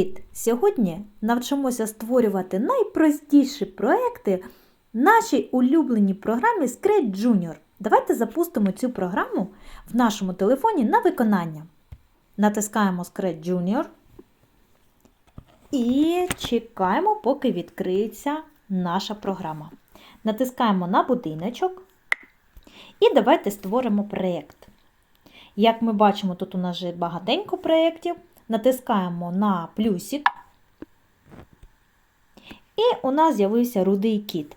Привіт! Сьогодні навчимося створювати найпростіші проекти в нашій улюбленій програмі Scratch Junior. Давайте запустимо цю програму в нашому телефоні на виконання. Натискаємо Scratch Junior і чекаємо, поки відкриється наша програма. Натискаємо на будиночок і давайте створимо проєкт. Як ми бачимо, тут у нас вже багатенько проєктів. Натискаємо на плюсик. І у нас з'явився рудий кіт.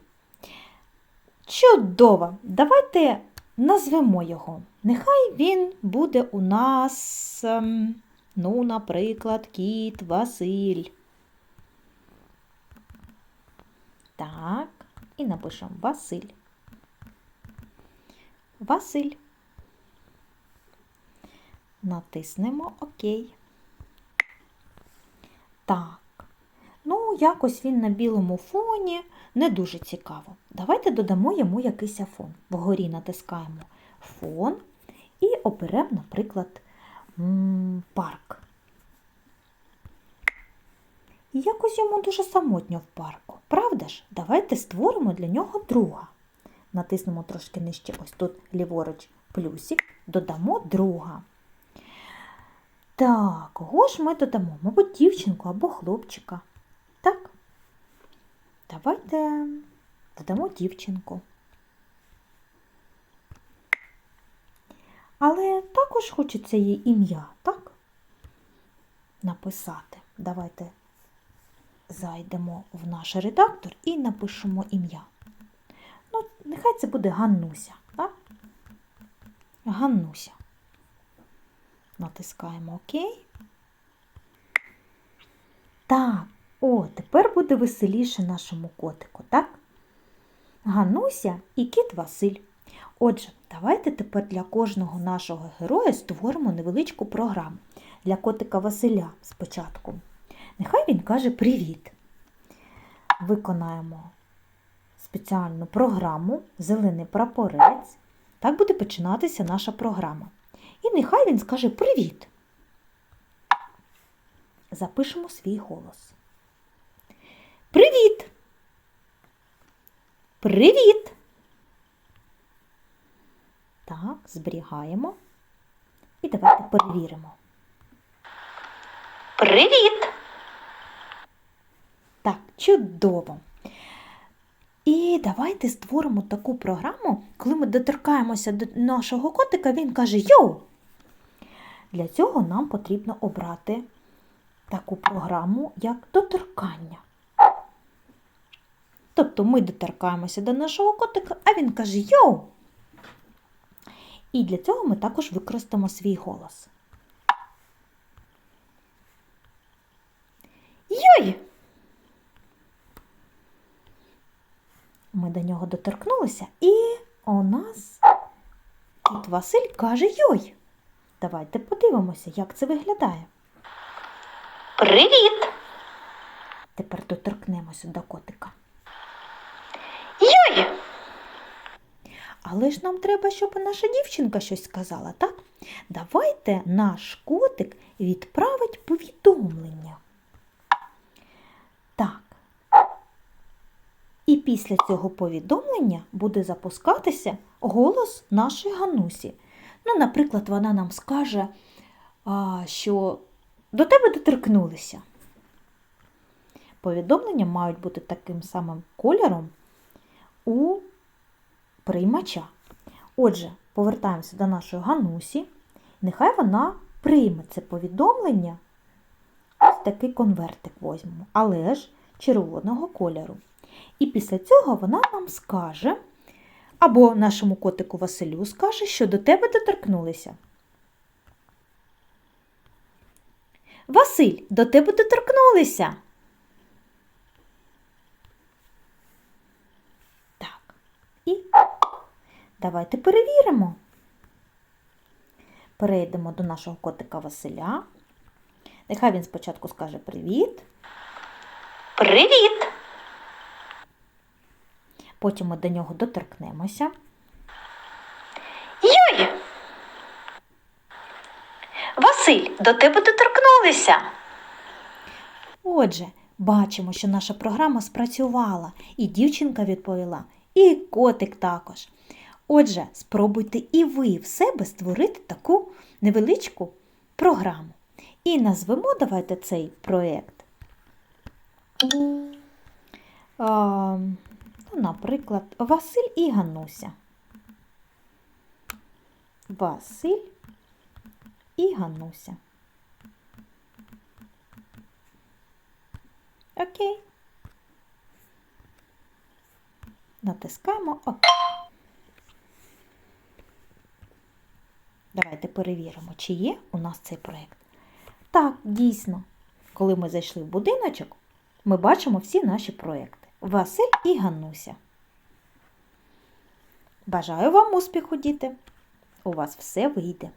Чудово! Давайте назвемо його. Нехай він буде у нас, ем, ну, наприклад, кіт Василь. Так, і напишемо Василь. Василь. Натиснемо ОК. Так. Ну, якось він на білому фоні не дуже цікаво. Давайте додамо йому якийсь фон. Вгорі натискаємо фон і оберемо, наприклад, парк. І якось йому дуже самотньо в парку. Правда ж? Давайте створимо для нього друга. Натиснемо трошки нижче, ось тут ліворуч плюсик, додамо друга. Так, кого ж ми додамо? Мабуть, дівчинку або хлопчика. Так? Давайте додамо дівчинку. Але також хочеться їй ім'я, так? Написати. Давайте зайдемо в наш редактор і напишемо ім'я. Ну, нехай це буде Ганнуся, так? Ганнуся. Натискаємо ОК. Так, о, тепер буде веселіше нашому котику, так? Гануся і кіт Василь. Отже, давайте тепер для кожного нашого героя створимо невеличку програму для котика Василя спочатку. Нехай він каже привіт. Виконаємо спеціальну програму Зелений прапорець. Так буде починатися наша програма. І нехай він скаже привіт. Запишемо свій голос. Привіт! Привіт! Так, зберігаємо. І давайте перевіримо. Привіт! Так, чудово! І давайте створимо таку програму, коли ми доторкаємося до нашого котика, він каже Йоу! Для цього нам потрібно обрати таку програму, як доторкання. Тобто ми доторкаємося до нашого котика, а він каже Йоу! І для цього ми також використаємо свій голос. Йой! Ми до нього доторкнулися, і у нас кіт Василь каже Йой! Давайте подивимося, як це виглядає. Привіт! Тепер доторкнемося до котика. Йой! Але ж нам треба, щоб наша дівчинка щось сказала, так? Давайте наш котик відправить повідомлення. Так. І після цього повідомлення буде запускатися голос нашої Ганусі. Ну, наприклад, вона нам скаже, що до тебе доторкнулися. Повідомлення мають бути таким самим кольором у приймача. Отже, повертаємося до нашої Ганусі. Нехай вона прийме це повідомлення. Ось такий конвертик возьмемо, але ж червоного кольору. І після цього вона нам скаже, або нашому котику Василю скаже, що до тебе доторкнулися. Василь, до тебе доторкнулися. Так. І давайте перевіримо. Перейдемо до нашого котика Василя. Нехай він спочатку скаже привіт. Привіт! Потім ми до нього доторкнемося. Йой! Василь, до тебе доторкнулися. Отже, бачимо, що наша програма спрацювала, і дівчинка відповіла, і котик також. Отже, спробуйте і ви в себе створити таку невеличку програму. І назвемо давайте цей проєкт. Наприклад, Василь і Гануся. Василь і Гануся. Окей. Натискаємо ОК. Давайте перевіримо, чи є у нас цей проєкт. Так, дійсно, коли ми зайшли в будиночок, ми бачимо всі наші проєкти. Василь і Гануся. Бажаю вам успіху, діти! У вас все вийде.